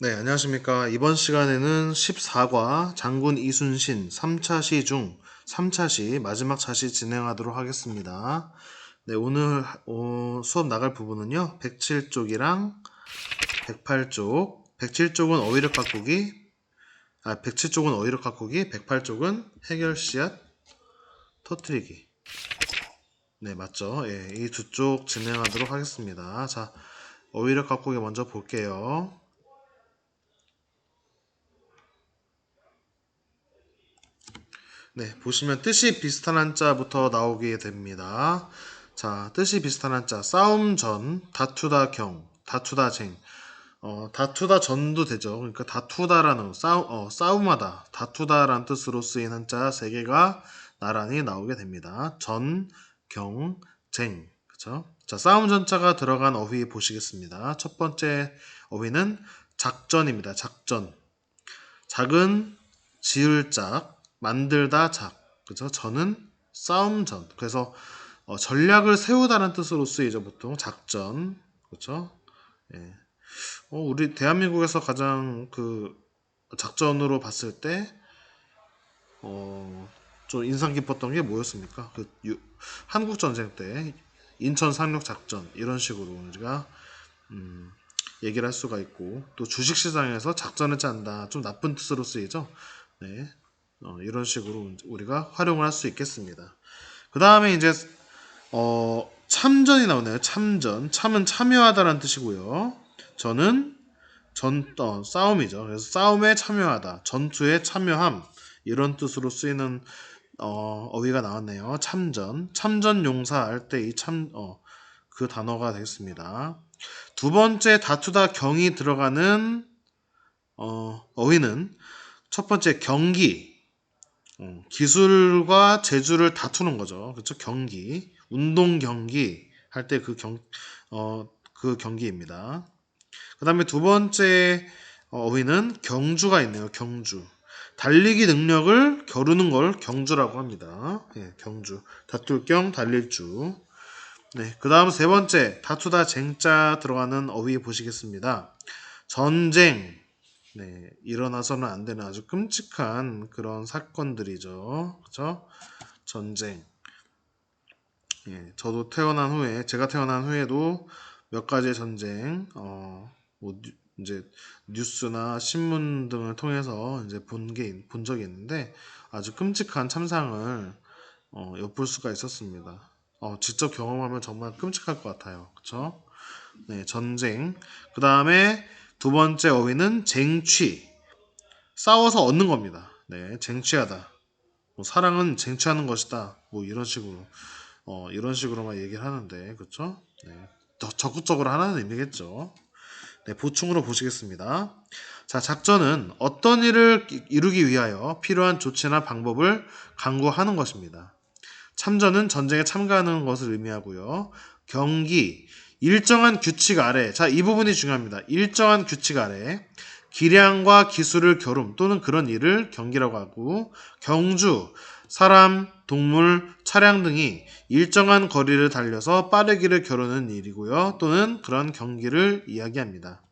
네, 안녕하십니까. 이번 시간에는 14과 장군 이순신 3차 시 중 3차 시 마지막 차시 진행하도록 하겠습니다. 네, 오늘 어, 수업 나갈 부분은요. 107쪽이랑 108쪽. 107쪽은 어휘력 바꾸기. 아, 107쪽은 어휘력 바꾸기. 108쪽은 해결 씨앗 터트리기. 네, 맞죠? 예, 이 두 쪽 진행하도록 하겠습니다. 자, 어휘력 바꾸기 먼저 볼게요. 네, 보시면 뜻이 비슷한 한자부터 나오게 됩니다. 자, 뜻이 비슷한 한자. 싸움 전, 다투다 경, 다투다 쟁. 어, 다투다 전도 되죠. 그러니까 다투다라는 싸움, 어, 싸움하다, 다투다라는 뜻으로 쓰인 한자 세 개가 나란히 나오게 됩니다. 전, 경, 쟁. 그죠? 자, 싸움 전자가 들어간 어휘 보시겠습니다. 첫 번째 어휘는 작전입니다. 작전. 작은 지을 짝, 만들다 작. 그죠? 전은 싸움 전. 그래서 어, 전략을 세우다는 뜻으로 쓰이죠. 보통 작전. 그렇죠? 예. 어, 우리 대한민국에서 가장 그 작전으로 봤을 때 어, 좀 인상 깊었던 게 뭐였습니까? 그 유- 한국 전쟁 때 인천 상륙 작전 이런 식으로 우리가 음, 얘기를 할 수가 있고 또 주식 시장에서 작전을 짠다 좀 나쁜 뜻으로 쓰이죠. 네. 어, 이런 식으로 우리가 활용을 할 수 있겠습니다. 그 다음에 이제 어, 참전이 나오네요. 참전. 참은 참여하다라는 뜻이고요. 저는 전 어, 싸움이죠. 그래서 싸움에 참여하다, 전투에 참여함 이런 뜻으로 쓰이는 어, 어휘가 나왔네요. 참전, 참전 용사 할 때 이 참 어, 그 단어가 되겠습니다. 두 번째 다투다 경이 들어가는 어, 어휘는 첫 번째 경기, 어, 기술과 재주를 다투는 거죠. 그렇죠? 경기, 운동 경기 할 때 그 경, 어, 그 경기입니다. 그 다음에 두 번째 어, 어휘는 경주가 있네요. 경주. 달리기 능력을 겨루는 걸 경주라고 합니다. 예, 경주. 다툴 경 달릴 주. 네, 그 다음 세 번째 다투다 쟁자 들어가는 어휘 보시겠습니다. 전쟁. 네, 일어나서는 안 되는 아주 끔찍한 그런 사건들이죠. 그죠? 전쟁. 예, 저도 태어난 후에, 제가 태어난 후에도 몇 가지의 전쟁, 어, 뭐, 뉴- 이제 뉴스나 신문 등을 통해서 이제 본 게, 본 적이 있는데 아주 끔찍한 참상을 어, 엿볼 수가 있었습니다. 어, 직접 경험하면 정말 끔찍할 것 같아요. 그쵸? 네, 전쟁. 그 다음에 두 번째 어휘는 쟁취. 싸워서 얻는 겁니다. 네, 쟁취하다. 뭐 사랑은 쟁취하는 것이다. 뭐 이런 식으로 어, 이런 식으로만 얘기를 하는데 그렇죠? 네, 더 적극적으로 하라는 의미겠죠. 네, 보충으로 보시겠습니다. 자, 작전은 어떤 일을 이- 이루기 위하여 필요한 조치나 방법을 강구하는 것입니다. 참전은 전쟁에 참가하는 것을 의미하고요. 경기, 일정한 규칙 아래. 자, 이 부분이 중요합니다. 일정한 규칙 아래. 기량과 기술을 겨룸 또는 그런 일을 경기라고 하고, 경주, 사람, 동물, 차량 등이 일정한 거리를 달려서 빠르기를 겨루는 일이고요. 또는 그런 경기를 이야기합니다.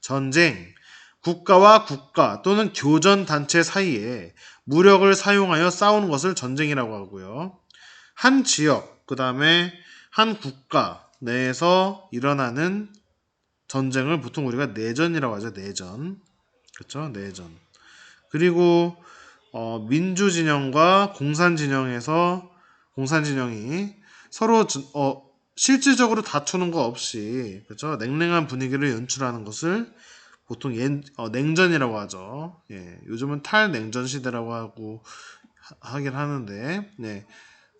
전쟁, 국가와 국가 또는 교전 단체 사이에 무력을 사용하여 싸우는 것을 전쟁이라고 하고요. 한 지역, 그 다음에 한 국가 내에서 일어나는 전쟁을 보통 우리가 내전이라고 하죠. 내전. 그렇죠? 내전. 그리고 어, 민주 진영과 공산 진영에서 공산 진영이 서로 진- 어, 실질적으로 다투는 거 없이 그렇죠? 냉랭한 분위기를 연출하는 것을 보통 옌- 어, 냉전이라고 하죠. 예, 요즘은 탈냉전 시대라고 하고 하- 하긴 하는데 네,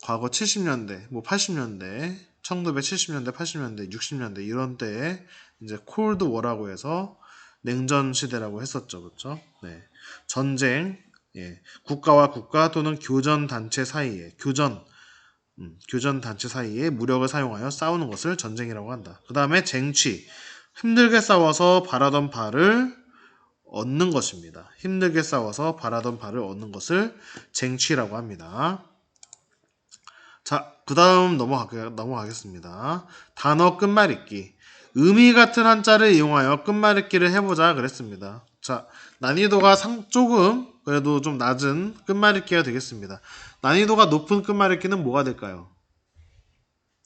과거 70년대, 뭐 80년대, 1970년대, 80년대, 60년대 이런 때에 이제 콜드 워라고 해서 냉전 시대라고 했었죠. 그렇죠? 네. 전쟁, 예. 국가와 국가 또는 교전 단체 사이에 교전 음, 교전 단체 사이에 무력을 사용하여 싸우는 것을 전쟁이라고 한다. 그 다음에 쟁취, 힘들게 싸워서 바라던 바를 얻는 것입니다. 힘들게 싸워서 바라던 바를 얻는 것을 쟁취라고 합니다. 자, 그 다음 넘어가, 넘어가 겠습니다. 단어 끝말잇기. 의미 같은 한자를 이용하여 끝말잇기를 해보자 그랬습니다. 자, 난이도가 상 조금 그래도 좀 낮은 끝말잇기가 되겠습니다. 난이도가 높은 끝말잇기는 뭐가 될까요?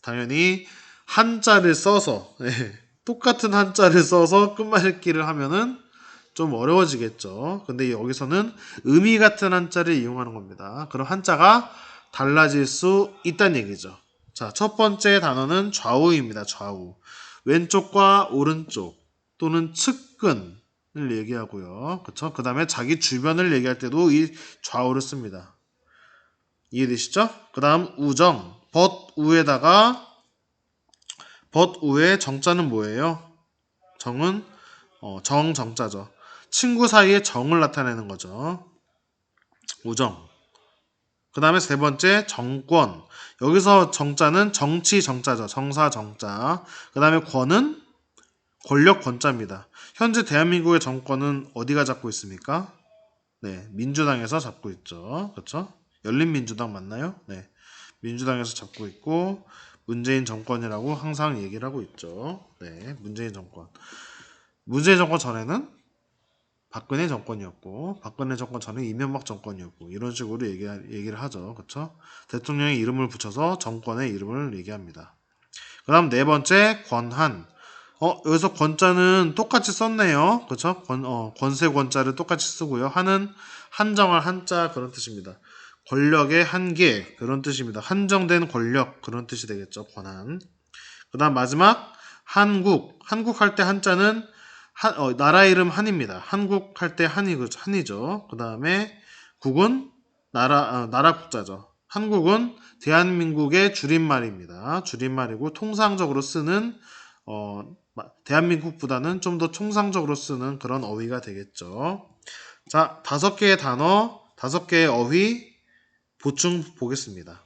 당연히 한자를 써서 예, 똑같은 한자를 써서 끝말잇기를 하면은 좀 어려워지겠죠. 근데 여기서는 의미 같은 한자를 이용하는 겁니다. 그럼 한자가 달라질 수 있다는 얘기죠. 자, 첫 번째 단어는 좌우입니다. 좌우. 왼쪽과 오른쪽 또는 측근을 얘기하고요. 그쵸? 그 다음에 자기 주변을 얘기할 때도 이 좌우를 씁니다. 이해되시죠? 그 다음 우정. 벗 우에다가 벗 우에 정자는 뭐예요? 정은 어, 정 정자죠. 친구 사이에 정을 나타내는 거죠. 우정. 그 다음에 세 번째 정권. 여기서 정자는 정치 정자죠. 정사 정자. 그 다음에 권은 권력 권자입니다. 현재 대한민국의 정권은 어디가 잡고 있습니까? 네, 민주당에서 잡고 있죠. 그렇죠? 열린민주당 맞나요? 네, 민주당에서 잡고 있고 문재인 정권이라고 항상 얘기를 하고 있죠. 네, 문재인 정권. 문재인 정권 전에는 박근혜 정권이었고 박근혜 정권 전에 이명박 정권이었고 이런 식으로 얘기, 얘기를 하죠. 그렇죠? 대통령의 이름을 붙여서 정권의 이름을 얘기합니다. 그 다음 네 번째 권한. 어, 여기서 권자는 똑같이 썼네요. 그렇죠? 권, 어, 권세 권자를 똑같이 쓰고요. 한은 한정할 한자 그런 뜻입니다. 권력의 한계 그런 뜻입니다. 한정된 권력 그런 뜻이 되겠죠. 권한. 그 다음 마지막 한국. 한국 할 때 한자는 한, 어, 나라 이름 한입니다. 한국 할 때 한이, 한이죠. 그 다음에 국은 나라, 어, 나라 국자죠. 한국은 대한민국의 줄임말입니다. 줄임말이고 통상적으로 쓰는 어, 마- 대한민국보다는 좀더 총상적으로 쓰는 그런 어휘가 되겠죠. 자, 다섯 개의 단어, 다섯 개의 어휘 보충 보겠습니다.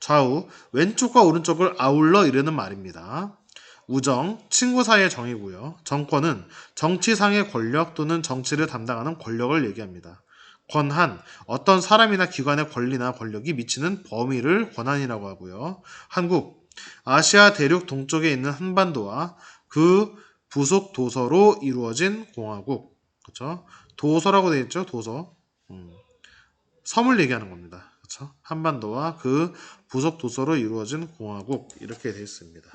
좌우, 왼쪽과 오른쪽을 아울러 이르는 말입니다. 우정, 친구 사이의 정이고요. 정권은 정치상의 권력 또는 정치를 담당하는 권력을 얘기합니다. 권한, 어떤 사람이나 기관의 권리나 권력이 미치는 범위를 권한이라고 하고요. 한국, 아시아 대륙 동쪽에 있는 한반도와 그 부속 도서로 이루어진 공화국. 그렇죠? 도서라고 되어 있죠. 도서. 음. 섬을 얘기하는 겁니다. 그렇죠? 한반도와 그 부속 도서로 이루어진 공화국 이렇게 되어 있습니다.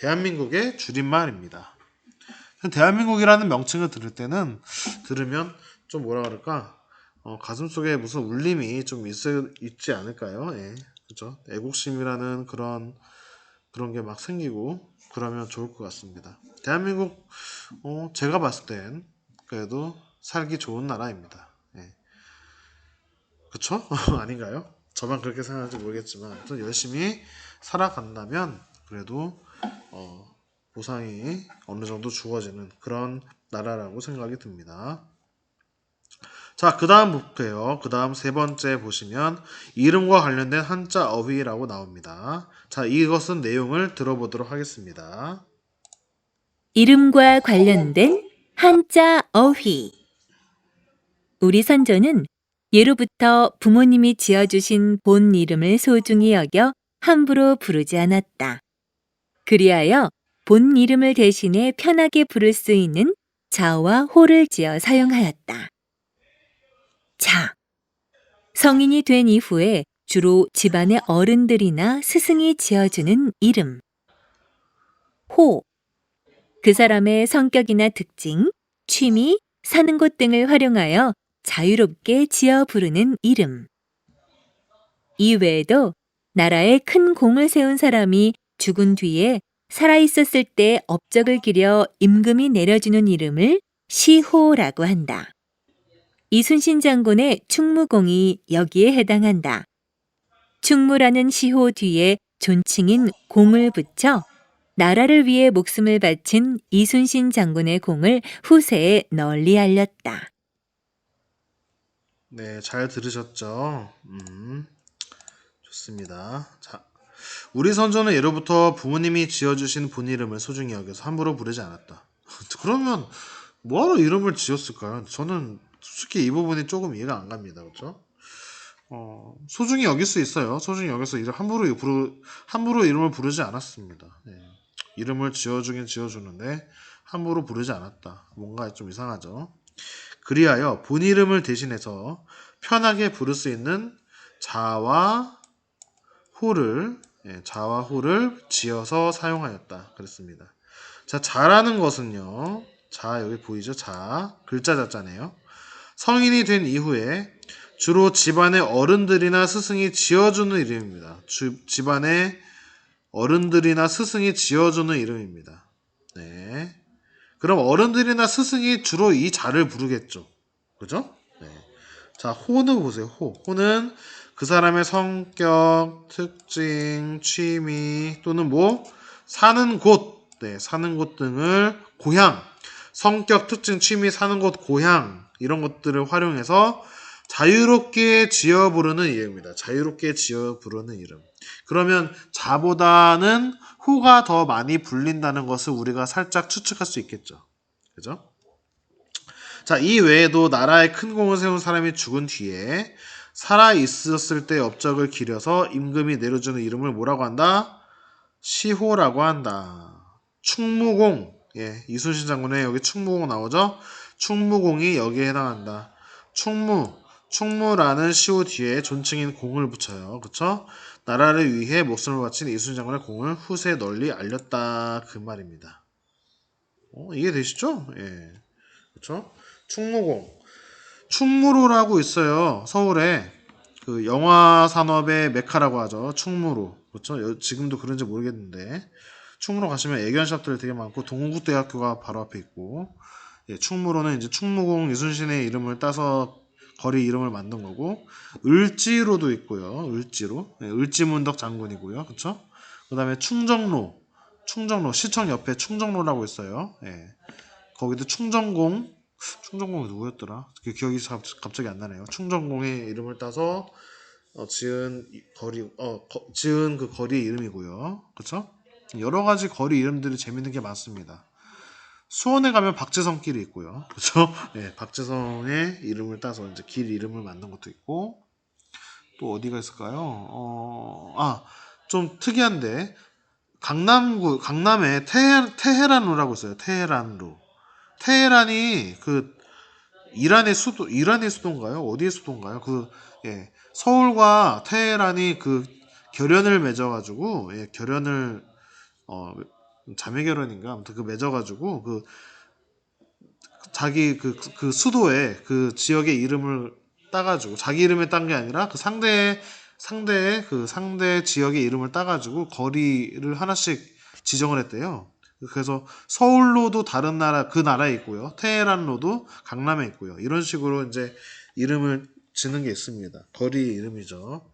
예. 대한민국의 줄임말입니다. 대한민국이라는 명칭을 들을 때는 들으면 좀 뭐라 그럴까 어, 가슴 속에 무슨 울림이 좀 있, 있지 않을까요? 예, 그죠? 애국심이라는 그런 그런 게 막 생기고 그러면 좋을 것 같습니다. 대한민국 어, 제가 봤을 땐 그래도 살기 좋은 나라입니다. 예. 그쵸? 아닌가요? 저만 그렇게 생각할지 모르겠지만 아무튼 열심히 살아간다면 그래도 어, 보상이 어느 정도 주어지는 그런 나라라고 생각이 듭니다. 자, 그 다음 볼게요. 그 다음 세 번째 보시면 이름과 관련된 한자 어휘라고 나옵니다. 자, 이것은 내용을 들어보도록 하겠습니다. 이름과 관련된 한자 어휘. 우리 선조는 예로부터 부모님이 지어주신 본 이름을 소중히 여겨 함부로 부르지 않았다. 그리하여 본 이름을 대신해 편하게 부를 수 있는 자와 호를 지어 사용하였다. 자. 성인이 된 이후에 주로 집안의 어른들이나 스승이 지어주는 이름. 호. 그 사람의 성격이나 특징, 취미, 사는 곳 등을 활용하여 자유롭게 지어 부르는 이름. 이 외에도 나라에 큰 공을 세운 사람이 죽은 뒤에 살아 있었을 때 업적을 기려 임금이 내려주는 이름을 시호라고 한다. 이순신 장군의 충무공이 여기에 해당한다. 충무라는 시호 뒤에 존칭인 공을 붙여 나라를 위해 목숨을 바친 이순신 장군의 공을 후세에 널리 알렸다. 네, 잘 들으셨죠? 음, 좋습니다. 자, 우리 선조는 예로부터 부모님이 지어주신 본 이름을 소중히 여겨서 함부로 부르지 않았다. 그러면 뭐하러 이름을 지었을까요? 저는 솔직히 이 부분이 조금 이해가 안 갑니다. 그렇죠? 어, 소중히 여길 수 있어요. 소중히 여겨서 이름 함부로 부르 함부로 이름을 부르지 않았습니다. 네. 이름을 지어주긴 지어주는데 함부로 부르지 않았다. 뭔가 좀 이상하죠. 그리하여 본 이름을 대신해서 편하게 부를 수 있는 자와 호를 예, 자와 호를 지어서 사용하였다. 그랬습니다. 자, 자라는 것은요. 자, 여기 보이죠? 자. 글자 자자네요. 성인이 된 이후에 주로 집안의 어른들이나 스승이 지어주는 이름입니다. 주- 집안의 어른들이나 스승이 지어주는 이름입니다. 네. 그럼 어른들이나 스승이 주로 이 자를 부르겠죠. 그죠? 네. 자, 호는 보세요. 호. 호는 그 사람의 성격, 특징, 취미 또는 뭐 사는 곳, 네, 사는 곳 등을 고향, 성격, 특징, 취미, 사는 곳, 고향 이런 것들을 활용해서 자유롭게 지어 부르는 이름입니다. 자유롭게 지어 부르는 이름. 그러면 자보다는 호가 더 많이 불린다는 것을 우리가 살짝 추측할 수 있겠죠. 그죠? 자, 이 외에도 나라에 큰 공을 세운 사람이 죽은 뒤에 살아 있었을 때 업적을 기려서 임금이 내려주는 이름을 뭐라고 한다? 시호라고 한다. 충무공. 예, 이순신 장군의 여기 충무공 나오죠? 충무공이 여기에 해당한다. 충무. 충무라는 시호 뒤에 존칭인 공을 붙여요. 그쵸? 나라를 위해 목숨을 바친 이순신 장군의 공을 후세에 널리 알렸다. 그 말입니다. 어, 이해되시죠? 예. 그쵸? 충무공. 충무로라고 있어요. 서울에. 그 영화 산업의 메카라고 하죠. 충무로. 그렇죠? 여- 지금도 그런지 모르겠는데. 충무로 가시면 애견샵들 되게 많고 동국대학교가 바로 앞에 있고 예, 충무로는 이제 충무공 이순신의 이름을 따서 거리 이름을 만든 거고 을지로도 있고요. 을지로. 예, 을지문덕 장군이고요. 그렇죠? 그다음에 충정로. 충정로 시청 옆에 충정로라고 있어요. 예. 거기도 충정공 충정공이 누구였더라? 그 기억이 갑- 갑자기 안 나네요. 충정공의 이름을 따서 어, 지은 이- 거리 어 거- 지은 그 거리의 이름이고요. 그렇죠? 여러 가지 거리 이름들이 재밌는 게 많습니다. 수원에 가면 박재성 길이 있고요. 그렇죠? 네, 박재성의 이름을 따서 이제 길 이름을 만든 것도 있고 또 어디가 있을까요? 어, 아, 좀 특이한데 강남구 강남에 테헤, 테헤란로라고 있어요. 테헤란로. 테헤란이 그 이란의 수도 이란의 수도인가요? 어디의 수도인가요? 그 예, 서울과 테헤란이 그 결연을 맺어가지고 예, 결연을 어 자매 결혼인가 아무튼 그 맺어가지고 그 자기 그, 그 수도에 그 지역의 이름을 따가지고 자기 이름에 딴 게 아니라 그 상대 상대의 그 상대 지역의 이름을 따가지고 거리를 하나씩 지정을 했대요. 그래서 서울로도 다른 나라 그 나라에 있고요. 테헤란로도 강남에 있고요. 이런 식으로 이제 이름을 지는 게 있습니다. 거리 이름이죠.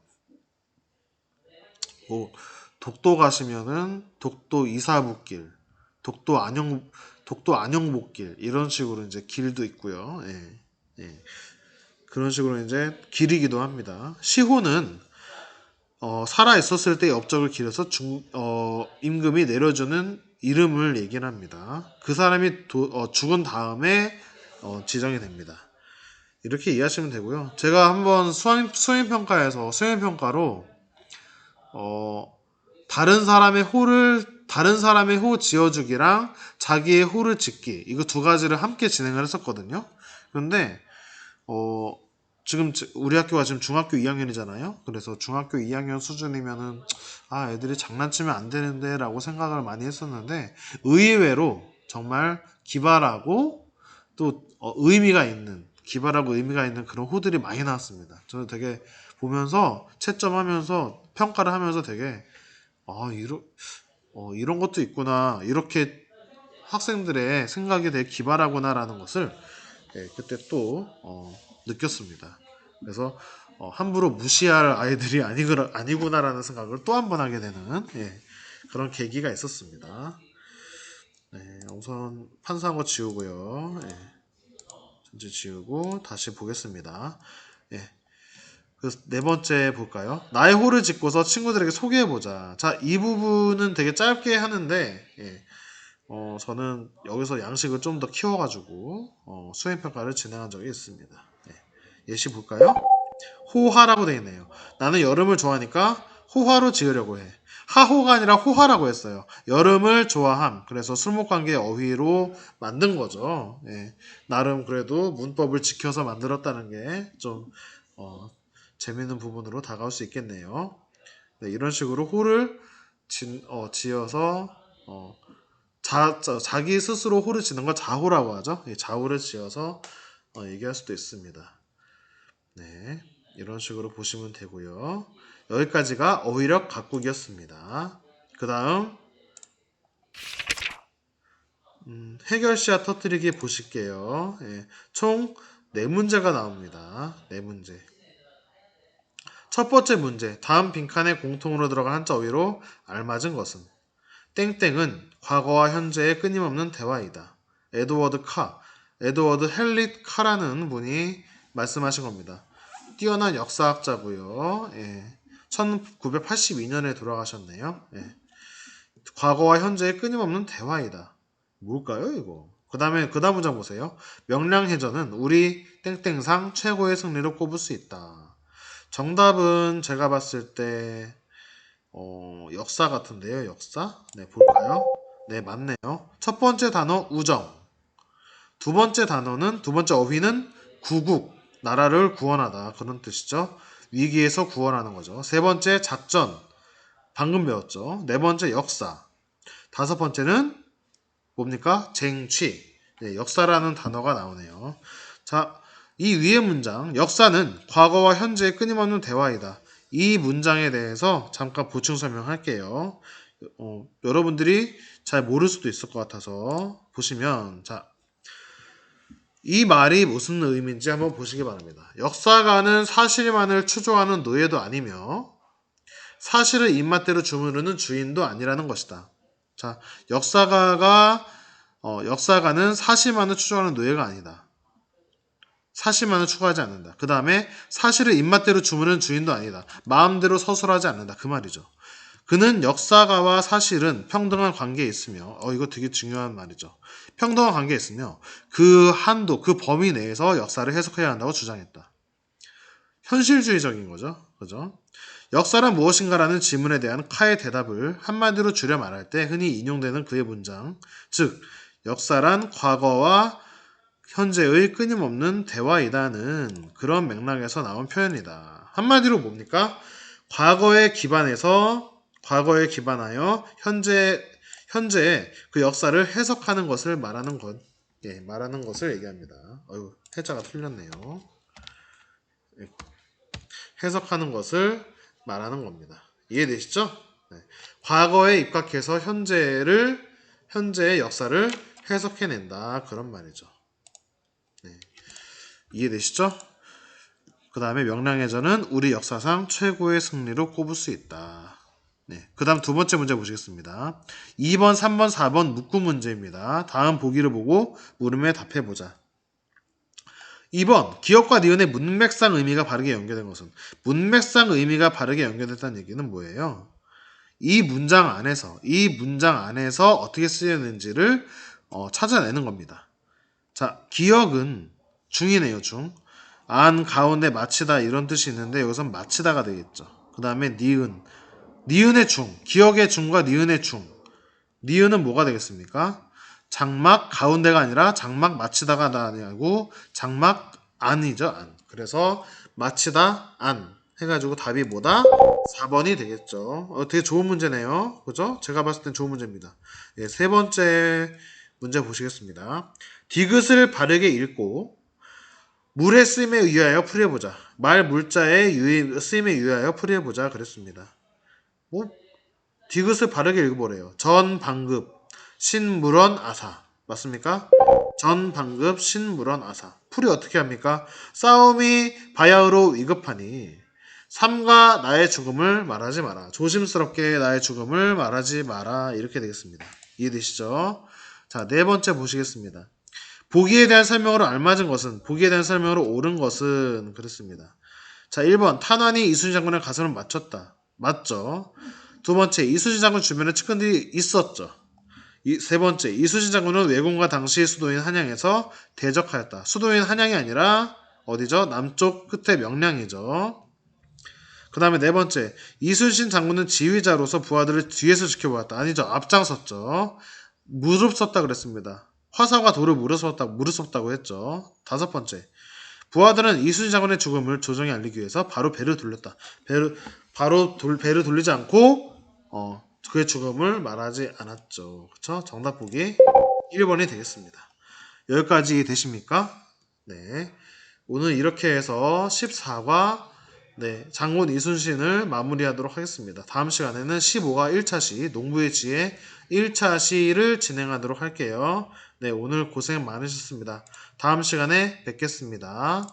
뭐 독도 가시면은 독도 이사북길, 독도 안영 독도 안영복길 이런 식으로 이제 길도 있고요. 예. 예. 그런 식으로 이제 길이기도 합니다. 시호는 어, 살아 있었을 때의 업적을 기려서 중, 어, 임금이 내려주는 이름을 얘기를 합니다. 그 사람이 도- 어, 죽은 다음에 어, 지정이 됩니다. 이렇게 이해하시면 되고요. 제가 한번 수행, 수행평가에서 수행평가로 어, 다른 사람의 호를 다른 사람의 호 지어주기랑 자기의 호를 짓기 이거 두 가지를 함께 진행을 했었거든요. 그런데 어, 지금 지- 우리 학교가 지금 중학교 2학년이잖아요. 그래서 중학교 2학년 수준이면은 아 애들이 장난치면 안 되는데라고 생각을 많이 했었는데 의외로 정말 기발하고 또 어, 의미가 있는 기발하고 의미가 있는 그런 호들이 많이 나왔습니다. 저는 되게 보면서 채점하면서 평가를 하면서 되게 아 이런 어, 이런 것도 있구나 이렇게 학생들의 생각이 되게 기발하구나라는 것을 예, 그때 또 어, 느꼈습니다. 그래서 어, 함부로 무시할 아이들이 아니구나, 아니구나라는 생각을 또 한 번 하게 되는 예, 그런 계기가 있었습니다. 네, 우선 판사한 거 지우고요. 예, 전체 지우고 다시 보겠습니다. 예. 그네 번째 볼까요? 나의 호를 짓고서 친구들에게 소개해 보자. 자, 이 부분은 되게 짧게 하는데 예. 어, 저는 여기서 양식을 좀 더 키워가지고 어, 수행평가를 진행한 적이 있습니다. 네. 예시 볼까요? 호화라고 되어 있네요. 나는 여름을 좋아하니까 호화로 지으려고 해. 하호가 아니라 호하라고 했어요. 여름을 좋아함. 그래서 술목관계 어휘로 만든 거죠. 예. 나름 그래도 문법을 지켜서 만들었다는 게좀 어, 재밌는 부분으로 다가올 수 있겠네요. 네, 이런 식으로 호를 진, 어, 지어서 어, 자, 자, 자 기 스스로 호를 지는 걸 자호라고 하죠. 이 자호를 지어서 어, 얘기할 수도 있습니다. 네, 이런 식으로 보시면 되고요. 여기까지가 어휘력 각국이었습니다. 그 다음 음, 해결시와 터뜨리기 보실게요. 예, 총 4문제가 나옵니다. 4문제. 첫 번째 문제. 다음 빈칸에 공통으로 들어간 한자 어휘로 알맞은 것은 땡땡은 과거와 현재의 끊임없는 대화이다. 에드워드 카, 에드워드 헬릿 카라는 분이 말씀하신 겁니다. 뛰어난 역사학자고요. 예. 1982년에 돌아가셨네요. 예. 과거와 현재의 끊임없는 대화이다. 뭘까요, 이거? 그 다음에, 그 다음 문장 보세요. 명량해전은 우리 땡땡상 최고의 승리로 꼽을 수 있다. 정답은 제가 봤을 때, 어, 역사 같은데요, 역사? 네, 볼까요? 네, 맞네요. 첫 번째 단어, 우정. 두 번째 단어는, 두 번째 어휘는 구국, 나라를 구원하다. 그런 뜻이죠. 위기에서 구원하는 거죠. 세 번째, 작전. 방금 배웠죠. 네 번째, 역사. 다섯 번째는, 뭡니까? 쟁취. 네, 역사라는 단어가 나오네요. 자, 이 위의 문장, 역사는 과거와 현재의 끊임없는 대화이다. 이 문장에 대해서 잠깐 보충 설명할게요. 어, 여러분들이 잘 모를 수도 있을 것 같아서 보시면, 자, 이 말이 무슨 의미인지 한번 보시기 바랍니다. 역사가는 사실만을 추조하는 노예도 아니며, 사실을 입맛대로 주무르는 주인도 아니라는 것이다. 자, 역사가가 어, 역사가는 사실만을 추구하는 노예가 아니다. 사실만을 추구하지 않는다. 그 다음에 사실을 입맛대로 주무르는 주인도 아니다. 마음대로 서술하지 않는다. 그 말이죠. 그는 역사가와 사실은 평등한 관계에 있으며, 어, 이거 되게 중요한 말이죠. 평등한 관계에 있으며, 그 한도, 그 범위 내에서 역사를 해석해야 한다고 주장했다. 현실주의적인 거죠. 그죠? 역사란 무엇인가라는 질문에 대한 카의 대답을 한마디로 줄여 말할 때 흔히 인용되는 그의 문장. 즉, 역사란 과거와 현재의 끊임없는 대화이다는 그런 맥락에서 나온 표현이다. 한마디로 뭡니까? 과거에 기반해서, 과거에 기반하여 현재, 현재의 그 역사를 해석하는 것을 말하는 것, 예, 말하는 것을 얘기합니다. 어휴, 해자가 틀렸네요. 예, 해석하는 것을 말하는 겁니다. 이해되시죠? 네. 과거에 입각해서 현재를 현재의 역사를 해석해낸다 그런 말이죠. 네. 이해되시죠? 그 다음에 명량해전은 우리 역사상 최고의 승리로 꼽을 수 있다. 네. 그 다음 두 번째 문제 보시겠습니다. 2번, 3번, 4번 묻구 문제입니다. 다음 보기를 보고 물음에 답해보자. 2번 기억과 니은의 문맥상 의미가 바르게 연결된 것은 문맥상 의미가 바르게 연결됐다는 얘기는 뭐예요? 이 문장 안에서 이 문장 안에서 어떻게 쓰였는지를 어, 찾아내는 겁니다. 자 기억은 중이네요 중. 안 가운데 마치다 이런 뜻이 있는데 여기선 마치다가 되겠죠. 그 다음에 니은 니은의 중 기억의 중과 니은의 중 니은은 뭐가 되겠습니까? 장막 가운데가 아니라 장막 마치다가 나냐고 장막 안이죠 안. 그래서 마치다 안 해가지고 답이 뭐다? 4번이 되겠죠. 어, 되게 좋은 문제네요. 그죠? 제가 봤을 땐 좋은 문제입니다. 예, 세 번째 문제 보시겠습니다. 디귿을 바르게 읽고 물의 쓰임에 의하여 풀이해보자. 말 물자의 쓰임에 의하여 풀이해보자. 그랬습니다. 뭐 디귿을 바르게 읽어보래요. 전, 방급, 신물원 아사. 맞습니까? 전 방급 신물원 아사. 풀이 어떻게 합니까? 싸움이 바야흐로 위급하니 삶과 나의 죽음을 말하지 마라. 조심스럽게 나의 죽음을 말하지 마라. 이렇게 되겠습니다. 이해되시죠? 자 네 번째 보시겠습니다. 보기에 대한 설명으로 알맞은 것은 보기에 대한 설명으로 옳은 것은 그렇습니다. 자 1번. 탄환이 이순신 장군의 가슴을 맞췄다 맞죠? 두 번째 이순신 장군 주변에 측근들이 있었죠 이, 세 번째, 이수신 장군은 왜공과 당시 수도인 한양에서 대적하였다. 수도인 한양이 아니라 어디죠? 남쪽 끝에 명량이죠. 그 다음에 네 번째, 이순신 장군은 지휘자로서 부하들을 뒤에서 지켜보았다. 아니죠. 앞장섰죠. 무릎 섰다 그랬습니다. 화살과 돌을 무릎 섰다, 무릎 섰다고 했죠. 다섯 번째, 부하들은 이순신 장군의 죽음을 조정에 알리기 위해서 바로 배를 돌렸다. 배를, 바로 돌, 배를 돌리지 않고, 어, 그의 죽음을 말하지 않았죠. 그쵸? 정답 보기 1번이 되겠습니다. 여기까지 되십니까? 네. 오늘 이렇게 해서 14과 네, 장군 이순신을 마무리하도록 하겠습니다. 다음 시간에는 15가 1차 시, 농부의 지혜 1차 시를 진행하도록 할게요. 네, 오늘 고생 많으셨습니다. 다음 시간에 뵙겠습니다.